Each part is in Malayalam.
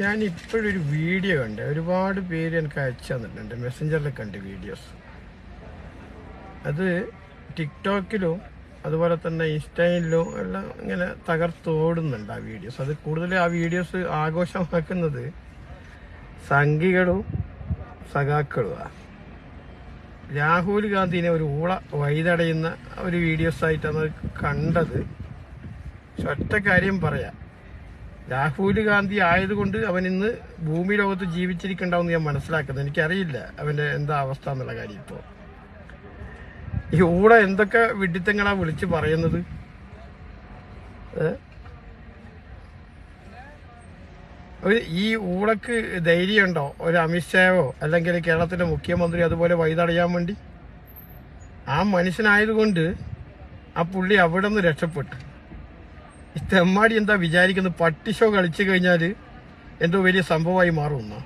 ഞാൻ ഇപ്പോഴൊരു വീഡിയോ ഉണ്ട് ഒരുപാട് പേര് എനിക്ക് അയച്ചു തന്നിട്ടുണ്ട്. മെസ്സഞ്ചറിൽ കണ്ട് വീഡിയോസ് അത് ടിക്ടോക്കിലും അതുപോലെ തന്നെ ഇൻസ്റ്റയിലും എല്ലാം ഇങ്ങനെ തകർത്തോടുന്നുണ്ട് ആ വീഡിയോസ് അത് കൂടുതൽ ആ വീഡിയോസ് ആഘോഷമാക്കുന്നത് സംഘികളും സഖാക്കളുമാണ് രാഹുൽ ഗാന്ധിനെ ഒരു ഊള വഴിതടയുന്ന ഒരു വീഡിയോസ് ആയിട്ടാണ് കണ്ടത്. ഒറ്റ കാര്യം പറയാം. രാഹുൽ ഗാന്ധി ആയതുകൊണ്ട് അവൻ ഇന്ന് ഭൂമി ലോകത്ത് ജീവിച്ചിരിക്കണ്ടാവെന്ന് ഞാൻ മനസ്സിലാക്കുന്നത്. എനിക്കറിയില്ല അവന്റെ എന്താ അവസ്ഥ എന്നുള്ള കാര്യം ഇപ്പോ. ഈ ഊടെ എന്തൊക്കെ വിഡിത്തങ്ങളാ വിളിച്ച് പറയുന്നത്? ഈ ഊളക്ക് ധൈര്യമുണ്ടോ? ഒരു അമിത്ഷായോ അല്ലെങ്കിൽ കേരളത്തിന്റെ മുഖ്യമന്ത്രി അതുപോലെ വഴിതടയാൻ വേണ്ടി? ആ മനുഷ്യനായതുകൊണ്ട് ആ പുള്ളി അവിടെ നിന്ന് രക്ഷപ്പെട്ടു. തെമ്മാടി എന്താ വിചാരിക്കുന്നത് പട്ടി ഷോ കളിച്ചു കഴിഞ്ഞാൽ എന്തോ വലിയ സംഭവമായി മാറുമെന്നോ?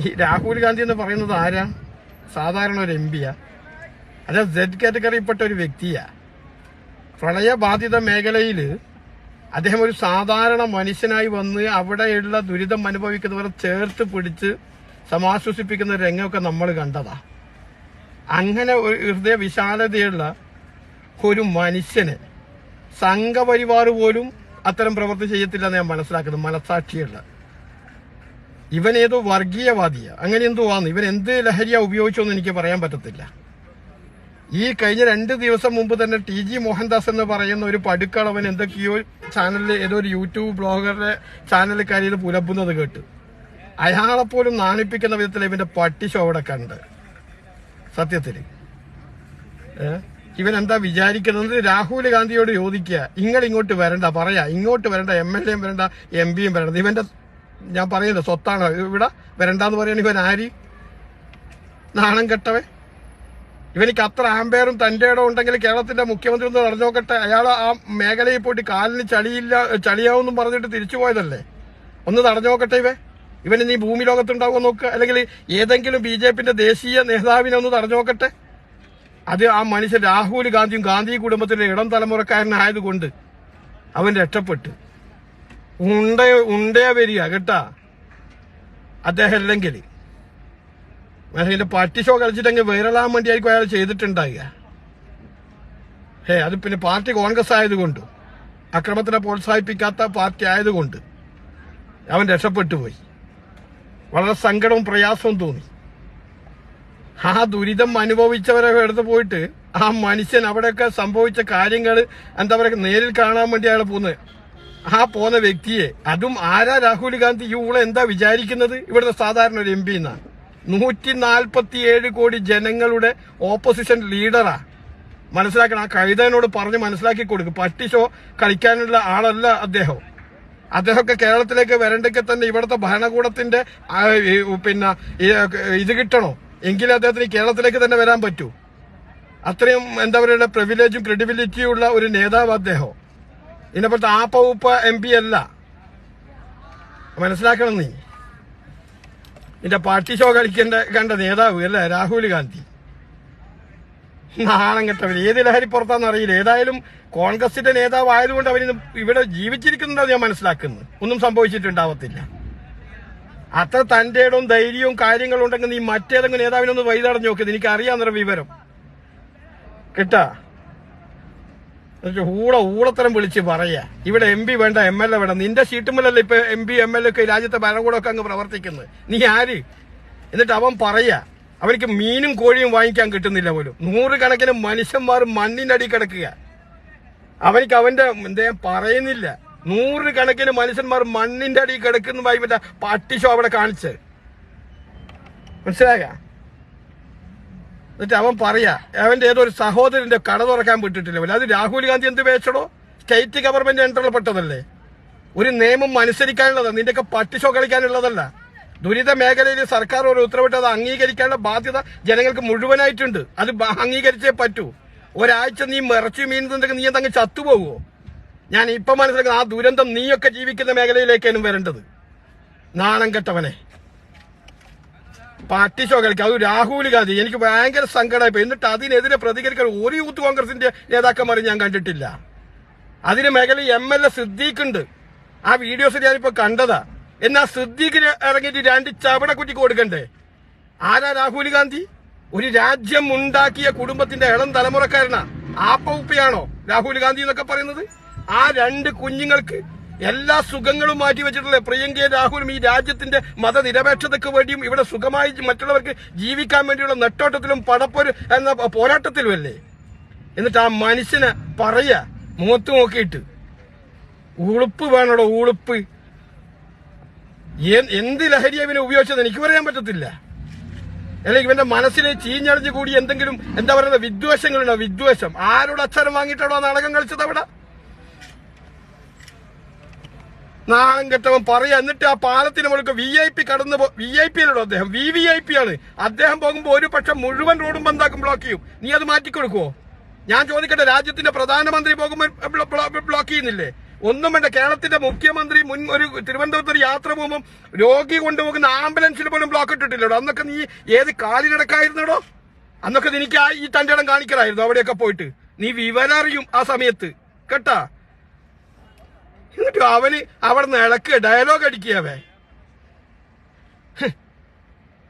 ഈ രാഹുൽ ഗാന്ധി എന്ന് പറയുന്നത് ആരാ? സാധാരണ ഒരു എം പിയാ അല്ല സെഡ് കാറ്റഗറിയിൽപ്പെട്ട ഒരു വ്യക്തിയാ. പ്രളയബാധിത മേഖലയിൽ അദ്ദേഹം ഒരു സാധാരണ മനുഷ്യനായി വന്ന് അവിടെയുള്ള ദുരിതം അനുഭവിക്കുന്നവരെ ചേർത്ത് പിടിച്ച് സമാശ്വസിപ്പിക്കുന്ന രംഗമൊക്കെ നമ്മൾ കണ്ടതാ. അങ്ങനെ ഒരു ഹൃദയ വിശാലതയുള്ള ഒരു മനുഷ്യന് സംഘപരിവാർ പോലും അത്തരം പ്രവൃത്തി ചെയ്യത്തില്ലെന്ന് ഞാൻ മനസ്സിലാക്കുന്നത് മനസാക്ഷിയുള്ള ഇവൻ ഏതോ വർഗീയവാദിയാ. അങ്ങനെ എന്തോ ആന്ന് ഇവൻ എന്ത് ലഹരിയാ ഉപയോഗിച്ചോന്ന് എനിക്ക് പറയാൻ പറ്റത്തില്ല. ഈ കഴിഞ്ഞ രണ്ട് ദിവസം മുമ്പ് തന്നെ ടി ജി മോഹൻദാസ് എന്ന് പറയുന്ന ഒരു പടുക്കളവൻ എന്തൊക്കെയോ ചാനലിൽ ഏതോ ഒരു യൂട്യൂബ് ബ്ലോഗറുടെ ചാനലിൽ കാര്യം പുലമ്പുന്നത് കേട്ടു. അയാളെപ്പോലും നാണിപ്പിക്കുന്ന വിധത്തിൽ ഇവന്റെ പട്ടി ഷോ അവിടെ കണ്ട്. സത്യത്തിൽ ഏ? ഇവൻ എന്താ വിചാരിക്കുന്നത്? രാഹുൽ ഗാന്ധിയോട് ചോദിക്കുക. നിങ്ങൾ ഇങ്ങോട്ട് വരണ്ട പറയാ. ഇങ്ങോട്ട് വരണ്ട എം എൽ എയും വരണ്ട എം പിയും വരണ്ട. ഇവന്റെ ഞാൻ പറയുന്നത് സ്വത്താണ്. ഇവിടെ വരണ്ടെന്ന് പറയണ ഇവൻ ആരി? നാണം കെട്ടവേ ഇവനിക്ക് അത്ര ആമ്പയറും തന്റെ ഇടം ഉണ്ടെങ്കിൽ കേരളത്തിന്റെ മുഖ്യമന്ത്രി ഒന്ന് നടന്നു നോക്കട്ടെ. അയാൾ ആ മേഖലയിൽ പോയിട്ട് കാലിന് ചളിയില്ല ചളിയാവെന്നും പറഞ്ഞിട്ട് തിരിച്ചു പോയതല്ലേ? ഒന്ന് നടന്നു നോക്കട്ടെ ഇവ ഇവന് നീ ഭൂമി ലോകത്തുണ്ടാവുമോ നോക്കുക അല്ലെങ്കിൽ ഏതെങ്കിലും ബി ജെ പിന്റെ ദേശീയ നേതാവിനെ ഒന്ന് നടന്നു നോക്കട്ടെ. അത് ആ മനുഷ്യൻ രാഹുൽ ഗാന്ധിയും ഗാന്ധി കുടുംബത്തിന്റെ ഇടം തലമുറക്കാരനായതുകൊണ്ട് അവൻ രക്ഷപ്പെട്ടു. ഉണ്ട ഉണ്ടയാ വരിക കേട്ടാ? അദ്ദേഹം അല്ലെങ്കിൽ. അതിന്റെ പട്ടി ഷോ കളിച്ചിട്ടെങ്കിൽ വൈറലാകാൻ വേണ്ടിയായിരിക്കും അയാൾ ചെയ്തിട്ടുണ്ടാകുക ഹേ അത് പിന്നെ പാർട്ടി കോൺഗ്രസ് ആയതുകൊണ്ട് അക്രമത്തിനെ പ്രോത്സാഹിപ്പിക്കാത്ത പാർട്ടി ആയതുകൊണ്ട് അവൻ രക്ഷപ്പെട്ടു പോയി. വളരെ സങ്കടവും പ്രയാസവും തോന്നി. ആ ദുരിതം അനുഭവിച്ചവരൊക്കെ എടുത്ത് പോയിട്ട് ആ മനുഷ്യൻ അവിടെയൊക്കെ സംഭവിച്ച കാര്യങ്ങൾ എന്താ പറയുക നേരിൽ കാണാൻ വേണ്ടി അയാൾ പോകുന്നത് ആ പോന്ന വ്യക്തിയെ അതും ആരാ രാഹുൽ ഗാന്ധി? ഇവിടെ എന്താ വിചാരിക്കുന്നത്? ഇവിടുത്തെ സാധാരണ ഒരു എം പി എന്നാണ്. നൂറ്റി നാൽപ്പത്തി ഏഴ് കോടി ജനങ്ങളുടെ ഓപ്പോസിഷൻ ലീഡറാ. മനസ്സിലാക്കണം ആ കഴുതനോട് പറഞ്ഞ് മനസ്സിലാക്കി കൊടുക്കും. പട്ടി ഷോ കളിക്കാനുള്ള ആളല്ല അദ്ദേഹം. അദ്ദേഹമൊക്കെ കേരളത്തിലേക്ക് വരണ്ടെങ്കിൽ തന്നെ ഇവിടുത്തെ ഭരണകൂടത്തിന്റെ പിന്നെ ഇത് കിട്ടണോ? എങ്കിലേ അദ്ദേഹത്തിന് കേരളത്തിലേക്ക് തന്നെ വരാൻ പറ്റൂ. അത്രയും എന്താ പറയുക പ്രിവിലേജും ക്രെഡിബിലിറ്റിയും ഉള്ള ഒരു നേതാവ് അദ്ദേഹം. ഇതിനെപ്പോഴത്തെ ആപ്പ ഉപ്പ എം പി അല്ല. മനസ്സിലാക്കണം നീ. നിന്റെ പാർട്ടി ഷോ കളിക്കേണ്ട കണ്ട നേതാവ് അല്ലേ? രാഹുൽ ഗാന്ധി. നാണം കെട്ടവർ ഏത് ലഹരി പുറത്താന്ന് അറിയില്ല. ഏതായാലും കോൺഗ്രസിന്റെ നേതാവ് ആയതുകൊണ്ട് അവരിന്ന് ഇവിടെ ജീവിച്ചിരിക്കുന്നുണ്ടെന്ന് ഞാൻ മനസ്സിലാക്കുന്നു. ഒന്നും സംഭവിച്ചിട്ടുണ്ടാവത്തില്ല. അത്ര തന്റെ ഇടവും ധൈര്യവും കാര്യങ്ങളും ഉണ്ടെങ്കിൽ നീ മറ്റേതെങ്കിലും നേതാവിനൊന്ന് വൈതടഞ്ഞു നോക്കിയത് എനിക്ക് അറിയാവുന്ന വിവരം. കിട്ടാ? ഊട ഊള ഊളത്തരം വിളിച്ച് പറയാ. ഇവിടെ എം പി വേണ്ട എം എൽ എ വേണ്ട. നിന്റെ സീറ്റുമല്ലല്ലോ ഇപ്പൊ M P M L A ഒക്കെ രാജ്യത്തെ ഭരണകൂടമൊക്കെ അങ്ങ് പ്രവർത്തിക്കുന്നത്. നീ ആര്? എന്നിട്ട് അവൻ പറയാ അവർക്ക് മീനും കോഴിയും വാങ്ങിക്കാൻ കിട്ടുന്നില്ല പോലും. നൂറുകണക്കിന് മനുഷ്യന്മാർ മണ്ണിന്റെ അടി കിടക്കുക. അവനിക്ക് അവന്റെ എന്താ പറയുന്നില്ല. നൂറുകണക്കിന് മനുഷ്യന്മാർ മണ്ണിന്റെ അടിയിൽ കിടക്കുന്നതായി മറ്റേ പട്ടി ഷോ അവിടെ കാണിച്ച്. മനസ്സിലായ? എന്നിട്ട് അവൻ പറയാ അവന്റെ ഏതോ ഒരു സഹോദരന്റെ കട തുറക്കാൻ വിട്ടിട്ടില്ല. അത് രാഹുൽ ഗാന്ധി എന്ത് വേച്ചടോ സ്റ്റേറ്റ് ഗവൺമെന്റ് അണ്ടറിൽപ്പെട്ടതല്ലേ ഒരു നിയമം അനുസരിക്കാനുള്ളതാണ് നിന്റെയൊക്കെ പട്ടി ഷോ കളിക്കാനുള്ളതല്ല. ദുരിത മേഖലയിൽ സർക്കാർ ഒരു ഉത്തരവിട്ട് അത് അംഗീകരിക്കാനുള്ള ബാധ്യത ജനങ്ങൾക്ക് മുഴുവനായിട്ടുണ്ട്. അത് അംഗീകരിച്ചേ പറ്റൂ. ഒരാഴ്ച നീ ഇറച്ചി മീൻ നീ എന്തെങ്കിലും ചത്തുപോകുമോ ഞാൻ ഇപ്പൊ മനസ്സിലാക്കുന്ന ആ ദുരന്തം നീയൊക്കെ ജീവിക്കുന്ന മേഖലയിലേക്കാണ് വരേണ്ടത്. നാണം കെട്ടവനെ. പാർട്ടി ഷോ കളിക്കുക അത് രാഹുൽ ഗാന്ധി. എനിക്ക് ഭയങ്കര സങ്കടമായി എന്നിട്ട് അതിനെതിരെ പ്രതികരിക്കാൻ ഒരു യൂത്ത് കോൺഗ്രസിന്റെ നേതാക്കന്മാരെ ഞാൻ കണ്ടിട്ടില്ല. അതിന് മേഖല എം എൽ എ സിദ്ദീഖുണ്ട്. ആ വീഡിയോസ് ഞാനിപ്പോ കണ്ടതാ. എന്നാ സിദ്ദീഖിന് ഇറങ്ങിയിട്ട് രണ്ട് ചവട കുറ്റിക്ക് കൊടുക്കണ്ടേ? ആരാ രാഹുൽ ഗാന്ധി? ഒരു രാജ്യം ഉണ്ടാക്കിയ കുടുംബത്തിന്റെ ഇളം തലമുറക്കാരനാ. ആപ്പ ഉപ്പയാണോ രാഹുൽ ഗാന്ധി എന്നൊക്കെ പറയുന്നത്? ആ രണ്ട് കുഞ്ഞുങ്ങൾക്ക് എല്ലാ സുഖങ്ങളും മാറ്റി വെച്ചിട്ടുള്ള പ്രിയങ്കയും രാഹുലും ഈ രാജ്യത്തിന്റെ മതനിരപേക്ഷതയ്ക്ക് വേണ്ടിയും ഇവിടെ സുഖമായി മറ്റുള്ളവർക്ക് ജീവിക്കാൻ വേണ്ടിയുള്ള നെട്ടോട്ടത്തിലും പടപ്പൊരു എന്ന പോരാട്ടത്തിലുമല്ലേ? എന്നിട്ട് ആ മനുഷ്യനെ പറയാ മുഖത്ത് നോക്കിയിട്ട് ഉളുപ്പ് വേണടോ ഉളുപ്പ്. എന്ത് ലഹരി ഇവനെ ഉപയോഗിച്ചത്? എനിക്ക് പറയാൻ പറ്റത്തില്ല. അല്ലെങ്കിൽ ഇവന്റെ മനസ്സിനെ ചീഞ്ഞളിഞ്ഞു കൂടി എന്തെങ്കിലും എന്താ പറയുന്നത് വിദ്വേഷങ്ങളുണ്ടോ? വിദ്വേഷം. ആരോട് അച്ഛനം വാങ്ങിയിട്ടാണോ നാടകം കളിച്ചത് അവിടെ? നാണം കെട്ടവൻ പറയാ എന്നിട്ട് ആ പാലത്തിന് മുഴുക്ക വി ഐ പി കടന്നു വി ഐ പി അല്ലടോ അദ്ദേഹം. വി വി ഐ പി ആണ്. അദ്ദേഹം പോകുമ്പോൾ ഒരു പക്ഷം മുഴുവൻ റോഡും ബന്ധാക്കും ബ്ലോക്ക് ചെയ്യും. നീ അത് മാറ്റിക്കൊടുക്കുവോ? ഞാൻ ചോദിക്കട്ടെ രാജ്യത്തിന്റെ പ്രധാനമന്ത്രി പോകുമ്പോൾ ബ്ലോ- ബ്ലോ- ബ്ലോക്ക് ചെയ്യുന്നില്ലേ? ഒന്നും വേണ്ട. കേരളത്തിന്റെ മുഖ്യമന്ത്രി മുൻ ഒരു തിരുവനന്തപുരത്ത് ഒരു യാത്ര പോകുമ്പോൾ രോഗി കൊണ്ടുപോകുന്ന ആംബുലൻസിൽ പോലും ബ്ലോക്ക് ഇട്ടിട്ടില്ലടോ. അന്നൊക്കെ നീ ഏത് കാലിനടക്കായിരുന്നടോ അന്നൊക്കെ നിനക്ക് ഈ തന്റെ ഇടം കാണിക്കലായിരുന്നു അവിടെയൊക്കെ പോയിട്ട്. നീ വിവരം അറിയും ആ സമയത്ത്. കേട്ടാ? എന്നിട്ട് അവന് അവിടെ നിന്ന് ഡയലോഗ് അടിക്കുകവേ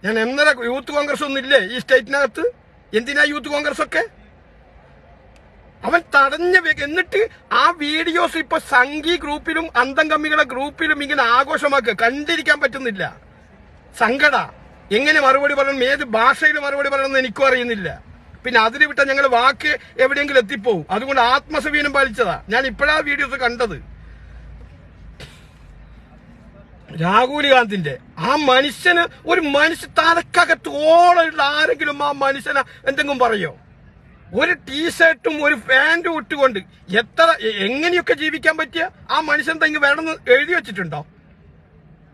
ഞാൻ എന്നര യൂത്ത് കോൺഗ്രസ് ഒന്നും ഇല്ലേ ഈ സ്റ്റേറ്റിനകത്ത് എന്തിനാ യൂത്ത് കോൺഗ്രസ് ഒക്കെ? അവൻ തടഞ്ഞ എന്നിട്ട് ആ വീഡിയോസ് ഇപ്പൊ സംഘി ഗ്രൂപ്പിലും അന്തം കമ്മികളുടെ ഗ്രൂപ്പിലും ഇങ്ങനെ ആഘോഷമാക്കുക. കണ്ടിരിക്കാൻ പറ്റുന്നില്ല. സങ്കട. എങ്ങനെ മറുപടി പറയണം? ഏത് ഭാഷയിൽ മറുപടി പറയണമെന്ന് എനിക്കും അറിയുന്നില്ല. പിന്നെ അതിന് വിട്ട ഞങ്ങൾ വാക്ക് എവിടെയെങ്കിലും എത്തിപ്പോവും. അതുകൊണ്ട് ആത്മസവീനം പാലിച്ചതാ. ഞാൻ ഇപ്പോഴാ വീഡിയോസ് കണ്ടത്. രാഹുൽ ഗാന്ധിന്റെ ആ മനുഷ്യന് ഒരു മനുഷ്യ തലക്കകത്ത് ഓളുള്ള ആരെങ്കിലും ആ മനുഷ്യനെ എന്തെങ്കിലും പറയോ? ഒരു ടീഷർട്ടും ഒരു പാന്റും ഇട്ടുകൊണ്ട് എത്ര എങ്ങനെയൊക്കെ ജീവിക്കാൻ പറ്റിയ ആ മനുഷ്യൻ തെങ്ങ് വേണമെന്ന് എഴുതി വെച്ചിട്ടുണ്ടോ?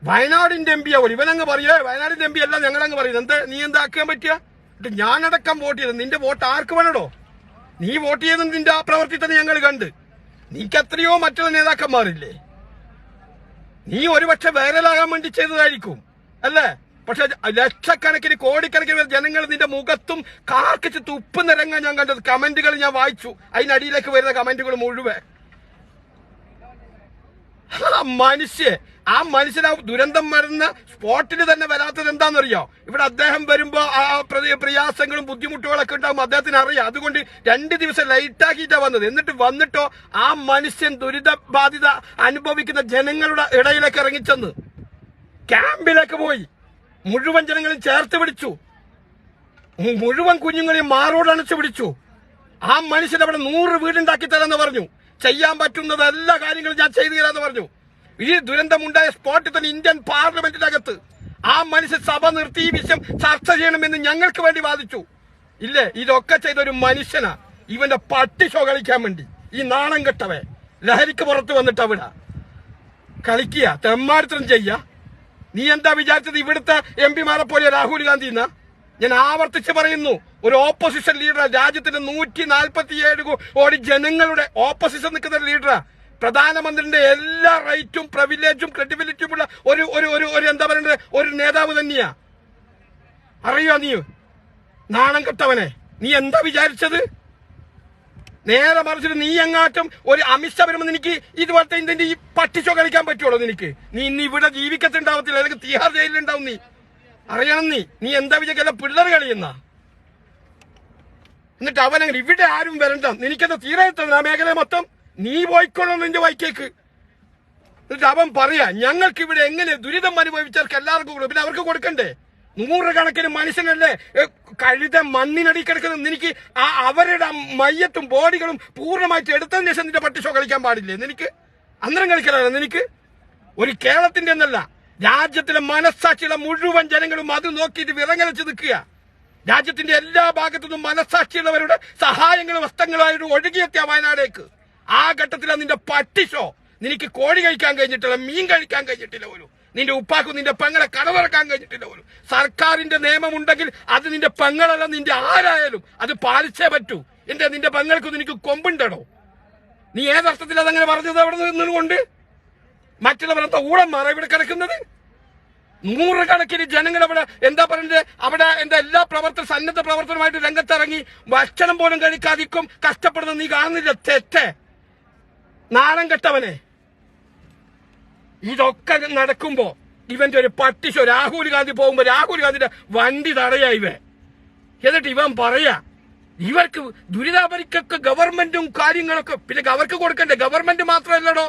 വയനാടിന്റെ എം പി ആവും ഇവനങ്ങ് പറയേ? വയനാടിന്റെ എം പി അല്ല ഞങ്ങളങ്ങ് പറയുന്നത് എന്ത്? നീ എന്താക്കാൻ പറ്റിയ? ഞാനടക്കം വോട്ട് ചെയ്തത്. നിന്റെ വോട്ട് ആർക്ക് വേണടോ? നീ വോട്ട് ചെയ്തത് നിന്റെ ആ പ്രവർത്തി തന്നെ ഞങ്ങൾ കണ്ട്. നീക്ക് എത്രയോ മറ്റുള്ള നേതാക്കന്മാരില്ലേ? നീ ഒരുപക്ഷെ വൈറലാകാൻ വേണ്ടി ചെയ്തതായിരിക്കും അല്ലേ? പക്ഷെ ലക്ഷക്കണക്കിന് കോടിക്കണക്കിന് ജനങ്ങൾ നിന്റെ മുഖത്തും കാർക്കിച്ച് തുപ്പുന്ന രംഗം ഞാൻ കണ്ടത് കമന്റുകൾ ഞാൻ വായിച്ചു. അതിനടിയിലേക്ക് വരുന്ന കമന്റുകൾ മുഴുവൻ. ആ മനുഷ്യ ആ മനുഷ്യൻ ആ ദുരന്തം മരുന്ന് സ്പോട്ടിൽ തന്നെ വരാത്തത് എന്താണെന്നറിയോ? ഇവിടെ അദ്ദേഹം വരുമ്പോ ആ പ്രയാസങ്ങളും ബുദ്ധിമുട്ടുകളൊക്കെ ഉണ്ടാകും അദ്ദേഹത്തിന് അറിയാം. അതുകൊണ്ട് രണ്ട് ദിവസം ലൈറ്റ് ആക്കിയിട്ടാ വന്നത്. എന്നിട്ട് വന്നിട്ടോ ആ മനുഷ്യൻ ദുരിതബാധിത അനുഭവിക്കുന്ന ജനങ്ങളുടെ ഇടയിലേക്ക് ഇറങ്ങിച്ചെന്ന്. ക്യാമ്പിലേക്ക് പോയി. മുഴുവൻ ജനങ്ങളും ചേർത്ത് പിടിച്ചു. മുഴുവൻ കുഞ്ഞുങ്ങളെയും മാറോടണച്ചു പിടിച്ചു. ആ മനുഷ്യൻ അവിടെ നൂറ് വീടുണ്ടാക്കി തരാന്ന് പറഞ്ഞു. ചെയ്യാൻ പറ്റുന്നത് എല്ലാ കാര്യങ്ങളും ഞാൻ ചെയ്തു തരാന്ന് പറഞ്ഞു. ഈ ദുരന്തമുണ്ടായ സ്പോട്ടിൽ തന്നെ ഇന്ത്യൻ പാർലമെന്റിനകത്ത് ആ മനുഷ്യ സഭ നിർത്തി ഈ വിഷയം ചർച്ച ചെയ്യണമെന്ന് ഞങ്ങൾക്ക് വേണ്ടി വാദിച്ചു. ഇല്ലേ? ഇതൊക്കെ ചെയ്ത ഒരു മനുഷ്യനാ. ഇവന്റെ പട്ടി ഷോ കളിക്കാൻ വേണ്ടി. ഈ നാണം കെട്ടവേ ലഹരിക്ക് പുറത്ത് വന്നിട്ട് അവിടെ. കളിക്കുക. തെമ്മാടിത്തരം ചെയ്യ നീ എന്താ വിചാരിച്ചത് ഇവിടുത്തെ എം പിമാരെ പോലെ രാഹുൽ ഗാന്ധി എന്നാ ഞാൻ ആവർത്തിച്ച് പറയുന്നു ഒരു ഓപ്പോസിഷൻ ലീഡർ രാജ്യത്തിന്റെ നൂറ്റി നാൽപ്പത്തിയേഴ് കോടി ജനങ്ങളുടെ ഓപ്പോസിഷൻ നിൽക്കുന്ന ലീഡറാ പ്രധാനമന്ത്രിന്റെ എല്ലാ റൈറ്റും പ്രിവിലേജും ക്രെഡിബിലിറ്റിയും ഉള്ള ഒരു ഒരു ഒരു ഒരു എന്താ പറയുന്നത് ഒരു നേതാവ് തന്നെയാ. അറിയോ നീ? നാണം കെട്ടവനെ. നീ എന്താ വിചാരിച്ചത്? നേരെ മറിച്ചിട്ട് നീ എങ്ങാട്ടും ഒരു അമിത്ഷാ വരുമ്പോൾ നിനക്ക് ഇതുപോലത്തെ ഇതിന്റെ ഈ പട്ടിച്ചോ കളിക്കാൻ പറ്റുള്ളൂ നിനക്ക്? നീ ഇന്ന് ഇവിടെ ജീവിക്കത്തുണ്ടാവത്തില്ല. അല്ലെങ്കിൽ തീഹാർ ജയിലിലുണ്ടാവും നീ. അറിയണം നീ. നീ എന്താ വിചാരിക്കല്ല പിള്ളേർ കളിയുന്ന. എന്നിട്ട് അവനങ്ങനെ ഇവിടെ ആരും വരണ്ട. നിനക്കെന്താ തീരെ എത്തുന്നത് ആ മേഖല മൊത്തം നീ പോയിക്കൊള്ളണം നിന്റെ വൈക്കേക്ക്. എന്നിട്ട് അവൻ പറയാ ഞങ്ങൾക്ക് ഇവിടെ എങ്ങനെ ദുരിതം അനുഭവിച്ചവർക്ക് എല്ലാവർക്കും കൊടുക്കും പിന്നെ അവർക്ക് കൊടുക്കണ്ടേ? നൂറുകണക്കിന് മനുഷ്യനല്ലേ? കഴുത മണ്ണിനടി കിടക്കുന്ന നിനക്ക് ആ അവരുടെ മയ്യത്തും ബോഡികളും പൂർണമായിട്ട് എടുത്തതിന് ശേഷം നിന്റെ പട്ടി ഷോ കളിക്കാൻ പാടില്ലേ? നിനക്ക്? അന്നേരം കളിക്കലാണ് നിനക്ക്? ഒരു കേരളത്തിന്റെ എന്നല്ല രാജ്യത്തിലെ മനസ്സാക്ഷിയുള്ള മുഴുവൻ ജനങ്ങളും അത് നോക്കിയിട്ട് വിറങ്ങലിച്ച് നിൽക്കുക. രാജ്യത്തിന്റെ എല്ലാ ഭാഗത്തു നിന്നും മനസ്സാക്ഷിയുള്ളവരുടെ സഹായങ്ങളും വസ്ത്രങ്ങളായിട്ട് ഒഴുകിയെത്തിയ വയനാടേക്ക്. ആ ഘട്ടത്തിലാണ് നിന്റെ പട്ടിഷോ. നിനക്ക് കോഴി കഴിക്കാൻ കഴിഞ്ഞിട്ടില്ല മീൻ കഴിക്കാൻ കഴിഞ്ഞിട്ടില്ല പോലും. നിന്റെ ഉപ്പാക്കും നിന്റെ പെങ്ങളെ കടവിറക്കാൻ കഴിഞ്ഞിട്ടില്ല പോലും. സർക്കാരിന്റെ നിയമമുണ്ടെങ്കിൽ അത് നിന്റെ പെങ്ങളല്ല നിന്റെ ആരായാലും അത് പാലിച്ചേ പറ്റൂ. എന്റെ നിന്റെ പെങ്ങൾക്ക് നിനക്ക് കൊമ്പുണ്ടടോ. നീ ഏതർത്ഥത്തിൽ അതങ്ങനെ പറഞ്ഞത് അവിടെ നിന്നുകൊണ്ട്? മറ്റുള്ളവർ എന്താ ഊഴന്മാരാ ഇവിടെ കിടക്കുന്നത്? നൂറുകണക്കിന് ജനങ്ങൾ അവിടെ എന്താ പറയുന്നത് അവിടെ എന്താ എല്ലാ പ്രവർത്തന സന്നദ്ധ പ്രവർത്തനമായിട്ട് രംഗത്തിറങ്ങി ഭക്ഷണം പോലും കഴിക്കാതിക്കും കഷ്ടപ്പെടുന്നത് നീ കാണുന്നില്ല. തെറ്റേ നാണം കെട്ടവനെ. ഇതൊക്കെ നടക്കുമ്പോ ഇവന്റെ ഒരു പട്ടിശോ രാഹുൽ ഗാന്ധി പോകുമ്പോ രാഹുൽ ഗാന്ധിയുടെ വണ്ടി തടയാ ഇവ എന്നിട്ട് ഇവൻ പറയാ ഇവർക്ക് ദുരിതാപരിക്കൊക്കെ ഗവൺമെന്റും കാര്യങ്ങളൊക്കെ പിന്നെ അവർക്ക് കൊടുക്കണ്ടേ? ഗവൺമെന്റ് മാത്രമല്ലടോ.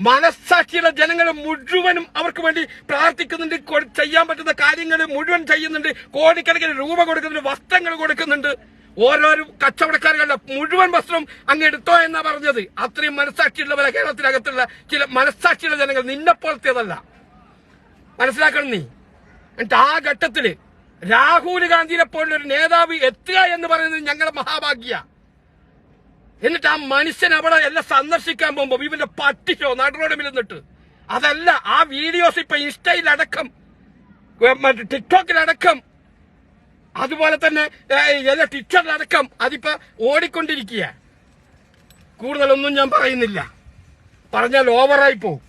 മനസ്സാക്ഷിയുള്ള ജനങ്ങൾ മുഴുവനും അവർക്ക് വേണ്ടി പ്രാർത്ഥിക്കുന്നുണ്ട് ചെയ്യാൻ പറ്റുന്ന കാര്യങ്ങൾ മുഴുവൻ ചെയ്യുന്നുണ്ട് കോടിക്കണക്കിന് രൂപ കൊടുക്കുന്നുണ്ട് വസ്ത്രങ്ങൾ കൊടുക്കുന്നുണ്ട്. ഓരോരോ കച്ചവടക്കാരുടെ മുഴുവൻ വസ്ത്രം അങ്ങ് എടുത്തോ എന്നാ പറഞ്ഞത്. അത്രയും മനസ്സാക്ഷിയുള്ളവരെ കേരളത്തിനകത്തുള്ള ചില മനസ്സാക്ഷിയുള്ള ജനങ്ങൾ നിന്നെ പോലത്തേതല്ല. മനസ്സിലാക്കണം നീ? എന്നിട്ട് ആ ഘട്ടത്തിൽ രാഹുൽ ഗാന്ധിയെ പോലുള്ള ഒരു നേതാവ് എത്തുക എന്ന് പറയുന്നത് ഞങ്ങളുടെ മഹാഭാഗ്യ. എന്നിട്ട് ആ മനുഷ്യൻ അവിടെ എല്ലാം സന്ദർശിക്കാൻ പോകുമ്പോ ഇവന്റെ പട്ടിഷോ നടുറോഡമിൽ നിന്നിട്ട് അതല്ല ആ വീഡിയോസ് ഇപ്പൊ ഇൻസ്റ്റയിലടക്കം മറ്റേ ടിക്ടോക്കിലടക്കം അതുപോലെ തന്നെ എല്ലാ ട്വിറ്ററിലടക്കം അതിപ്പോ ഓടിക്കൊണ്ടിരിക്കുക കൂടുതലൊന്നും ഞാൻ പറയുന്നില്ല. പറഞ്ഞാൽ ഓവറായി പോകും